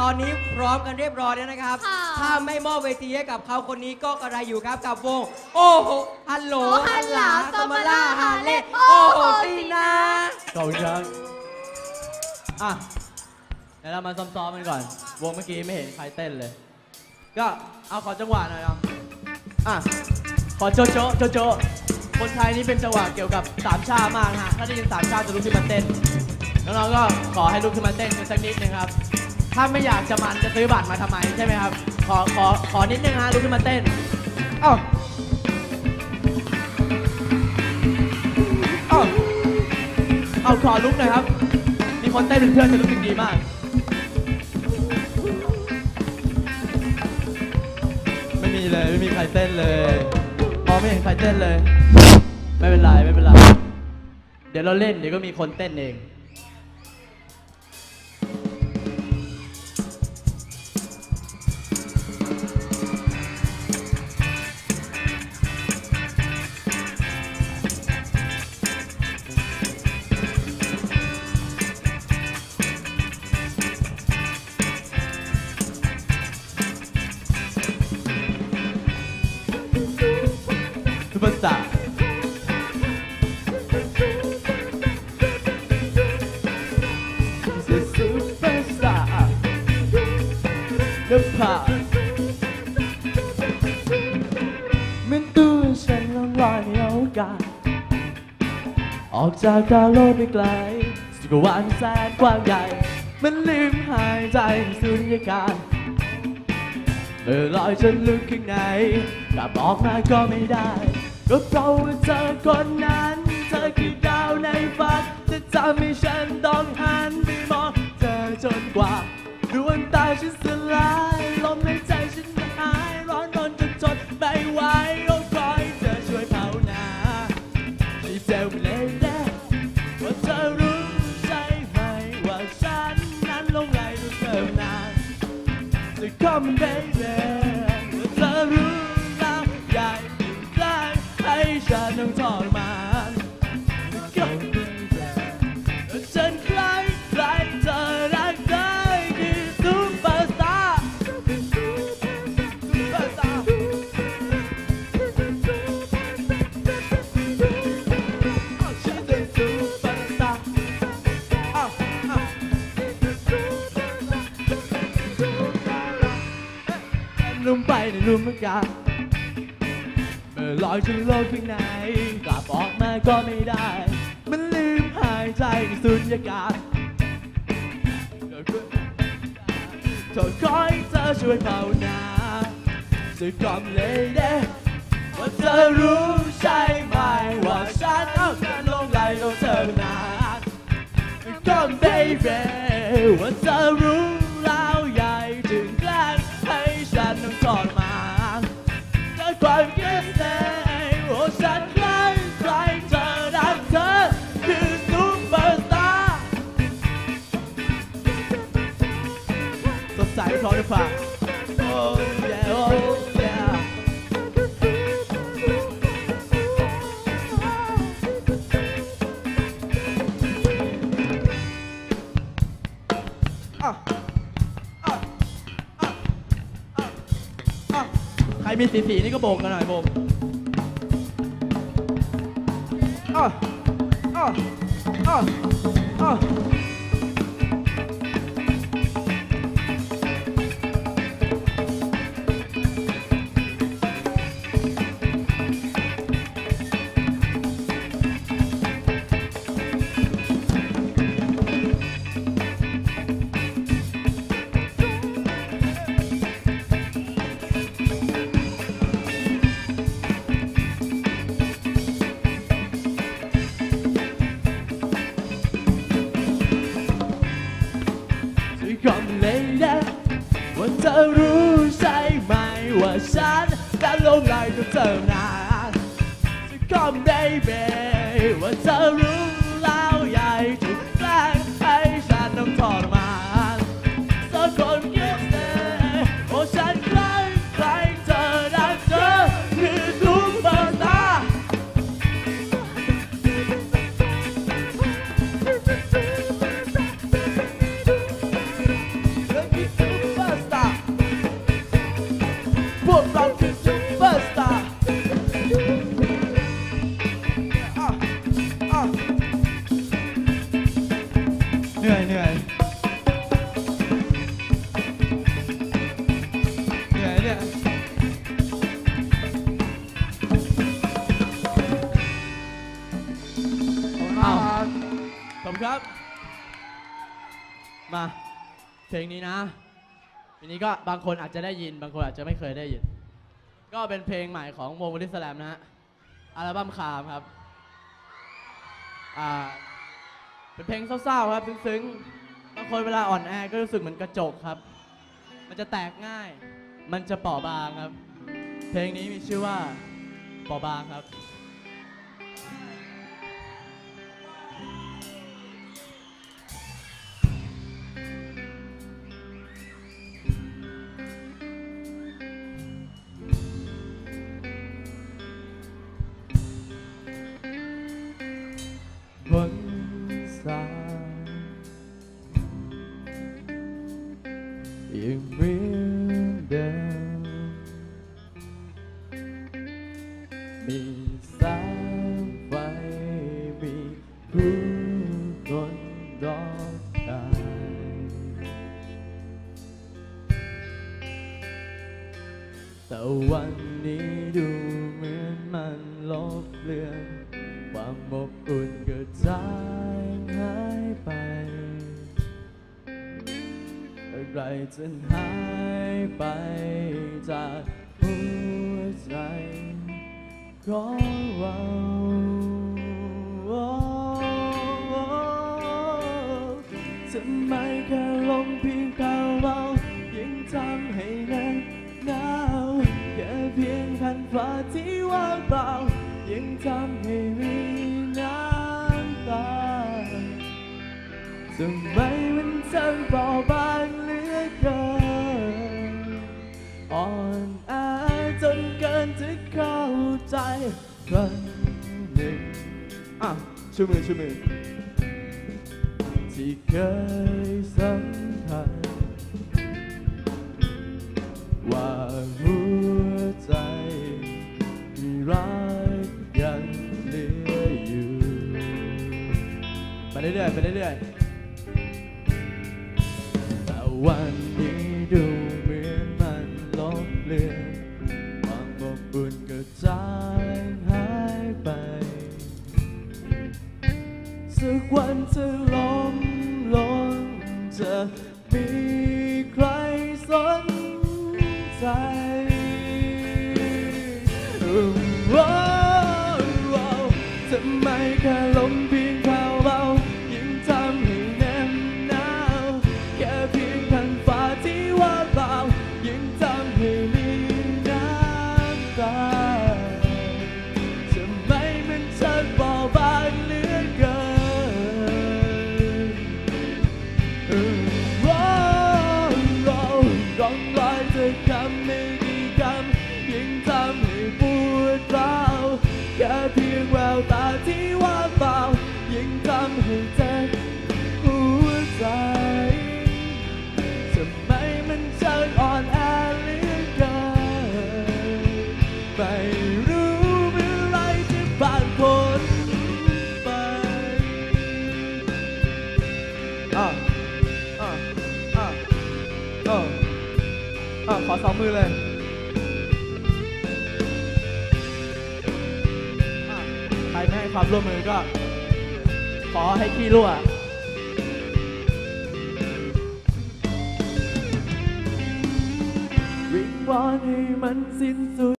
ตอนนี้พร้อมกันเรียบร้อยแล้วนะครับ ค่ะ ถ้าไม่มอบเวทีให้กับเขาคนนี้ก็กระไรอยู่ครับกับวง โอ้โหฮัลโหลโอ้ฮัลโหลสมาลาฮาเล่โอ้โอ้โหโหซีนาขอบคุณครับอะเดี๋ยวเรามาซ้อมๆกันก่อน วงเมื่อกี้ไม่เห็นใครเต้นเลย ก็เอาขอจังหวะหน่อยครับอะ ขอโจโจโจโจคนไทยนี่เป็นจังหวะเกี่ยวกับสามชาติมากนะฮะ ถ้าได้ยินสามชาติจะลุกขึ้นมาเต้น น้องๆก็ขอให้ลุกขึ้นมาเต้นกันสักนิดนึงครับ ถ้าไม่อยากจะมันจะซื้อบัตรมาทำไมใช่ไหมครับ ขอขอขอนิดนึงฮะลุกขึ้นมาเต้นเอ้าเอ้าเอาขอลุกหน่อยครับ มีคนเต้นเป็นเพื่อนจะรู้สึกดีมาก ไม่มีเลยไม่มีใครเต้นเลยมองไม่เห็นใครเต้นเลย ไม่เป็นไรไม่เป็นไร เดี๋ยวเราเล่นเดี๋ยวก็มีคนเต้นเอง ซุปเปอร์สตาร์นภาเหมือนตัวฉันล่องลอยในอกาศออกจากดาวโลกไปไกลสุกวานแสนกว้างใหญ่ มันลืมหายใจสุญญากาศเมื่อลอยจนลึกข้างในกลับออกมาก็ไม่ได้ ก็เพราะว่าเธอคนนั้น เธอคือดาวในฝันจะทำให้ฉันต้องหันไป จนกว่าดวงตาฉันสลายลมในใจฉันหายร้อนรนจนทนไม่ไหวโอ้คอยเธอช่วยเผาหนาที่เจ้าเลยนะว่าเธอรู้ใช่ไหมว่าฉันนั้นลงไหลด้วยเธอนานจะ come baby เธอรู้แล้วอยากอยู่ใกล้ให้ฉันต้องทร งไปในรูมอากาศเมื่อลอยจนโลกข้างในกลับออกมาก็ไม่ได้ มันลืมหายใจในสุญญากาศเธอคอยเธอช่วยเบาหนาจะกล่อมเลยเด้ว่าเธอรู้ใช่ไหมว่าฉันเอาฉันลงไหลลงเธอนาน Come baby ว่าเธอรู้ สดใสพร้อมจะฟัง Oh yeah oh yeah อะอะอะอะอะใครมีสีสีนี่ก็โบกกันหน่อยโบกอะอะอะอะ เพลงนี้นะทีนี้ก็บางคนอาจจะได้ยิน บางคนอาจจะไม่เคยได้ยิน ก็เป็นเพลงใหม่ของวงบริสแลมนะฮะอัลบั้มคามครับอ่าเป็นเพลงเศร้าๆครับซึ้งๆบางคนเวลาอ่อนแอก็รู้สึกเหมือนกระจกครับ มันจะแตกง่าย มันจะเปราะบางครับ เพลงนี้มีชื่อว่าเปราะบางครับ ผู้คนรอบกายแต่วันนี้ดูเหมือนมันลบเลือน ความอบอุ่นก็จางหายไปอะไรจะหายไปจากหัวใจของเรา ฟ้าที่ว่างเปล่า ยังทำให้มีน้ำตาทำไมมันช่างเบาบางเหลือเกินอ่อนแอจนเกินจะเข้าใจครหนึ่งอะชูมือชูมือที่เคยสัม รักยังเหลืออยู่ ไปเรื่อยๆไปเรื่อยๆแต่วันนี้ดูเหมือนมันลบเลือนความอบอุ่นก็จางหายไป สักวันจะล้มลงจะมีใครสน ไม่แค่ลม สองมือเลยใครไม่ให้ความร่วมมือก็ ขอให้ขี้รั่ววิงวอนให้มันสิ้นสุด